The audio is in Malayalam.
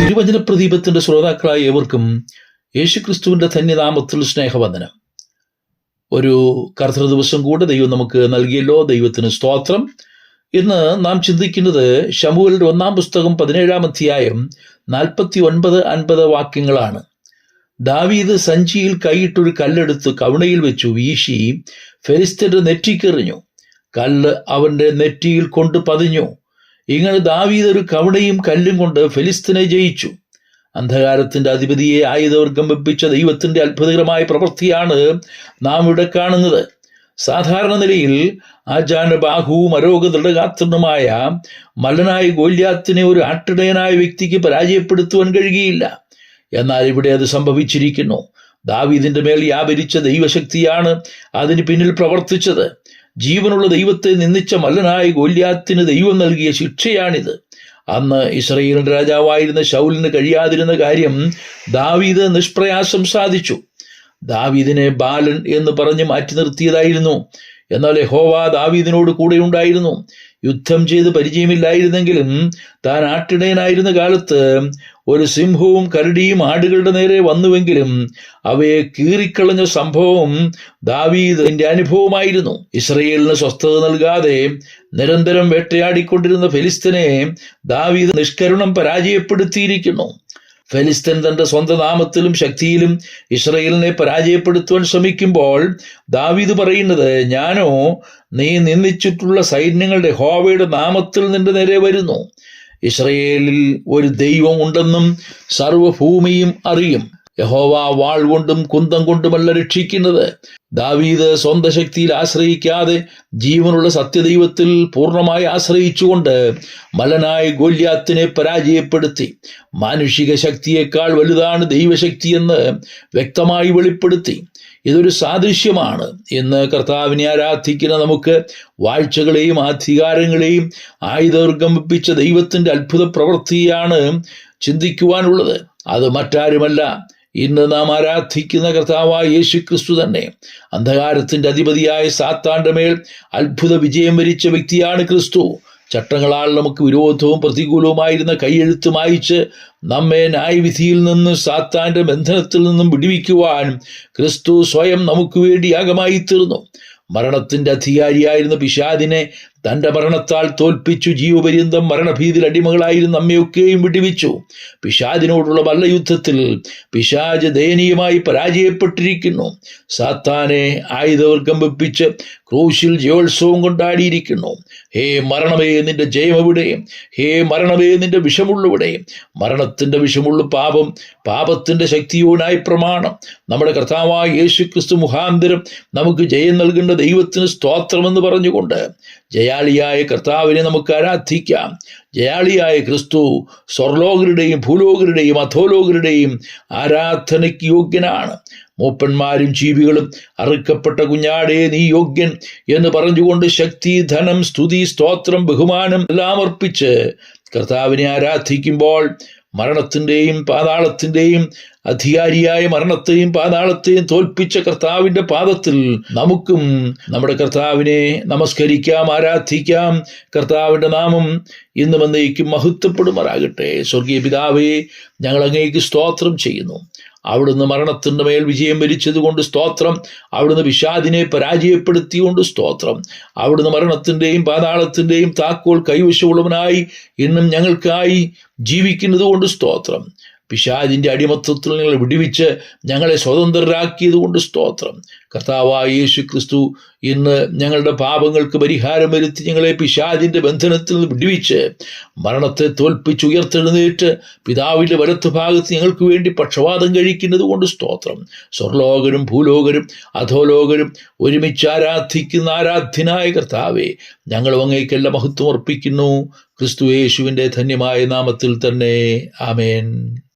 തിരുവചന പ്രദീപത്തിന്റെ ശ്രോതാക്കളായ ഏവർക്കും യേശുക്രിസ്തുവിന്റെ ധന്യനാമത്തിൽ സ്നേഹവന്ദനം. ഒരു കർത്തൃ ദിവസം കൂടെ ദൈവം നമുക്ക് നൽകിയല്ലോ ദൈവത്തിന് സ്തോത്രം. ഇന്ന് നാം ചിന്തിക്കുന്നത് ഷമുവലിന്റെ ഒന്നാം പുസ്തകം പതിനേഴാം അധ്യായം നാൽപ്പത്തി ഒൻപത് അൻപത് വാക്യങ്ങളാണ്. ദാവീദ് സഞ്ചിയിൽ കൈയിട്ടൊരു കല്ലെടുത്ത് കവിണയിൽ വെച്ചു വീശി ഫെലിസ്തന്റെ നെറ്റിക്കെറിഞ്ഞു. കല്ല് അവന്റെ നെറ്റിയിൽ കൊണ്ടു പതിഞ്ഞു. ഇങ്ങനെ ദാവീദ് ഒരു കവടയും കല്ലും കൊണ്ട് ഫെലിസ്തീനെ ജയിച്ചു. അന്ധകാരത്തിന്റെ അധിപതിയെ ആയുധവർഗം വെപ്പിച്ച ദൈവത്തിന്റെ അത്ഭുതകരമായ പ്രവൃത്തിയാണ് നാം ഇവിടെ കാണുന്നത്. സാധാരണ നിലയിൽ ആചാന ബാഹുവും അരോഗദൃഢഗാത്രനുമായ മല്ലനായ ഗോല്യാത്തിനെ ഒരു ആട്ടിടയനായ വ്യക്തിക്ക് പരാജയപ്പെടുത്തുവാൻ കഴിയുകയില്ല. എന്നാൽ ഇവിടെ അത് സംഭവിച്ചിരിക്കുന്നു. ദാവീദിന്റെ മേൽ വ്യാപരിച്ച ദൈവശക്തിയാണ് അതിന് പിന്നിൽ പ്രവർത്തിച്ചത്. ജീവനുള്ള ദൈവത്തെ നിന്ദിച്ച മല്ലനായ ഗോല്യാത്തിന് ദൈവം നൽകിയ ശിക്ഷയാണിത്. അന്ന് ഇസ്രയേലിന്റെ രാജാവായിരുന്ന ശൗലിന് കഴിയാതിരുന്ന കാര്യം ദാവീദ് നിഷ്പ്രയാസം സാധിച്ചു. ദാവീദിനെ ബാലൻ എന്ന് പറഞ്ഞ് മാറ്റി നിർത്തിയതായിരുന്നു. എന്നാൽ ഹോവ ദാവീദിനോട് കൂടെ ഉണ്ടായിരുന്നു യുദ്ധം ചെയ്ത് പരിചയമില്ലായിരുന്നെങ്കിലും താൻ ആട്ടിടയനായിരുന്ന കാലത്ത് ഒരു സിംഹവും കരടിയും ആടുകളുടെ നേരെ വന്നുവെങ്കിലും അവയെ കീറിക്കളഞ്ഞ സംഭവം ദാവീദിന്റെ അനുഭവമായിരുന്നു. ഇസ്രയേലിന് സ്വസ്ഥത നൽകാതെ നിരന്തരം വേട്ടയാടിക്കൊണ്ടിരുന്ന ഫെലിസ്തനെ ദാവീദ് നിഷ്കരുണം പരാജയപ്പെടുത്തിയിരിക്കുന്നു. ഫെലിസ്തൻ തന്റെ സ്വന്തം നാമത്തിലും ശക്തിയിലും ഇസ്രയേലിനെ പരാജയപ്പെടുത്തുവാൻ ശ്രമിക്കുമ്പോൾ ദാവീദ് പറയുന്നത് ഞാനോ നീ നിന്ദിച്ചിട്ടുള്ള സൈന്യങ്ങളുടെ ഹോവയുടെ നാമത്തിൽ നിന്റെ നേരെ വരുന്നു. ഇസ്രയേലിൽ ഒരു ദൈവം ഉണ്ടെന്നും സർവഭൂമിയും അറിയും. യഹോവ വാൾ കൊണ്ടും കുന്തം കൊണ്ടുമല്ല രക്ഷിക്കുന്നത്. ദാവീദ് സ്വന്തം ശക്തിയിൽ ആശ്രയിക്കാതെ ജീവനുള്ള സത്യദൈവത്തിൽ പൂർണമായി ആശ്രയിച്ചുകൊണ്ട് മലനായ ഗോല്യാത്തിനെ പരാജയപ്പെടുത്തി. മാനുഷിക ശക്തിയേക്കാൾ വലുതാണ് ദൈവശക്തി എന്ന് വ്യക്തമായി വെളിപ്പെടുത്തി. ഇതൊരു സാദൃശ്യമാണ് എന്ന് കർത്താവിനെ ആരാധിക്കുന്ന നമുക്ക് വാഴ്ചകളെയും അധികാരങ്ങളെയും ആയുധർഗമിപ്പിച്ച ദൈവത്തിന്റെ അത്ഭുത പ്രവൃത്തിയാണ് ചിന്തിക്കുവാനുള്ളത്. അത് മറ്റാരുമല്ല. ഇന്ന് നാം ആരാധിക്കുന്ന കർത്താവായ യേശു ക്രിസ്തു തന്നെ അന്ധകാരത്തിന്റെ അധിപതിയായ സാത്താന്റെ മേൽ അത്ഭുത വിജയം വരിച്ച വ്യക്തിയാണ് ക്രിസ്തു. ചട്ടങ്ങളാൽ നമുക്ക് വിരോധവും പ്രതികൂലവുമായിരുന്ന കൈയെഴുത്ത് മായിച്ച് നമ്മെ ന്യായവിധിയിൽ നിന്ന് സാത്താന്റെ ബന്ധനത്തിൽ നിന്നും വിടുവിക്കുവാൻ ക്രിസ്തു സ്വയം നമുക്ക് വേണ്ടി യാഗമായി തീർന്നു മരണത്തിന്റെ അധികാരിയായിരുന്ന പിശാദിനെ തന്റെ മരണത്താൽ തോൽപ്പിച്ചു ജീവപര്യന്തം മരണഭീതിയിൽ അടിമകളായിരുന്ന വിടിവിച്ചു വിടുവിച്ചു. പിശാദിനോടുള്ള മല്ലയുദ്ധത്തിൽ പിശാജ് ദയനീയമായി പരാജയപ്പെട്ടിരിക്കുന്നു. സാത്താനെ ആയുധവർഗം വെപ്പിച്ച് ക്രൂശിൽ ജയോത്സവം കൊണ്ടാടിയിരിക്കുന്നു. ഹേ മരണമേ നിന്റെ ജയമെവിടെ. ഹേ മരണമേ നിന്റെ വിഷമുള്ളവിടെ. മരണത്തിന്റെ വിഷമുള്ള പാപം പാപത്തിന്റെ ശക്തിയോനായി പ്രമാണം. നമ്മുടെ കർത്താവായ യേശു ക്രിസ്തു മുഖാന്തരം നമുക്ക് ജയം നൽകേണ്ട ദൈവത്തിന് സ്തോത്രമെന്ന് പറഞ്ഞുകൊണ്ട് ജയാളിയായ കർത്താവിനെ നമുക്ക് ആരാധിക്കാം. ജയാളിയായ ക്രിസ്തു സ്വർലോകരുടെയും ഭൂലോകരുടെയും അധോലോകരുടെയും ആരാധനയ്ക്ക് യോഗ്യനാണ്. മൂപ്പന്മാരും ജീവികളും അറുക്കപ്പെട്ട കുഞ്ഞാടേ നീ യോഗ്യൻ എന്ന് പറഞ്ഞുകൊണ്ട് ശക്തി ധനം സ്തുതി സ്തോത്രം ബഹുമാനം എല്ലാം അർപ്പിച്ച് കർത്താവിനെ ആരാധിക്കുമ്പോൾ മരണത്തിന്റെയും പാതാളത്തിന്റെയും അധികാരിയായ മരണത്തെയും പാതാളത്തെയും തോൽപ്പിച്ച കർത്താവിന്റെ പാദത്തിൽ നമുക്കും നമ്മുടെ കർത്താവിനെ നമസ്കരിക്കാം ആരാധിക്കാം. കർത്താവിന്റെ നാമം ഇന്നും എന്നേക്കും മഹത്വപ്പെടുമാറാകട്ടെ. സ്വർഗീയ പിതാവേ ഞങ്ങൾ അങ്ങേക്ക് സ്തോത്രം ചെയ്യുന്നു. അവിടുന്ന് മരണത്തിന്റെ മേൽ വിജയം വരിച്ചതുകൊണ്ട് സ്തോത്രം. അവിടുന്ന് വിഷാദിനെ പരാജയപ്പെടുത്തിയുകൊണ്ട് സ്തോത്രം. അവിടുന്ന് മരണത്തിന്റെയും പാതാളത്തിന്റെയും താക്കോൽ കൈവശമുള്ളവനായി ഇന്നും ഞങ്ങൾക്കായി ജീവിക്കുന്നത് കൊണ്ട് സ്തോത്രം. പിശാജിന്റെ അടിമത്വത്തിൽ നിങ്ങൾ വിടുവിച്ച് ഞങ്ങളെ സ്വതന്ത്രരാക്കിയതുകൊണ്ട് സ്തോത്രം. കർത്താവായ യേശു ക്രിസ്തു ഇന്ന് ഞങ്ങളുടെ പാപങ്ങൾക്ക് പരിഹാരം വരുത്തി ഞങ്ങളെ പിശാജിന്റെ ബന്ധനത്തിൽ നിന്ന് വിടുവിച്ച് മരണത്തെ തോൽപ്പിച്ച് ഉയർത്തെഴുന്നേറ്റ് പിതാവിന്റെ വലത്ത് ഭാഗത്ത് ഞങ്ങൾക്ക് വേണ്ടി പക്ഷപാതം കഴിക്കുന്നത് കൊണ്ട് സ്തോത്രം. സ്വർലോകരും ഭൂലോകരും അധോലോകരും ഒരുമിച്ച് ആരാധിക്കുന്ന ആരാധ്യനായ കർത്താവെ ഞങ്ങൾ അങ്ങേക്കെല്ലാം മഹത്വം അർപ്പിക്കുന്നു. ക്രിസ്തു യേശുവിന്റെ ധന്യമായ നാമത്തിൽ തന്നെ. ആമേൻ.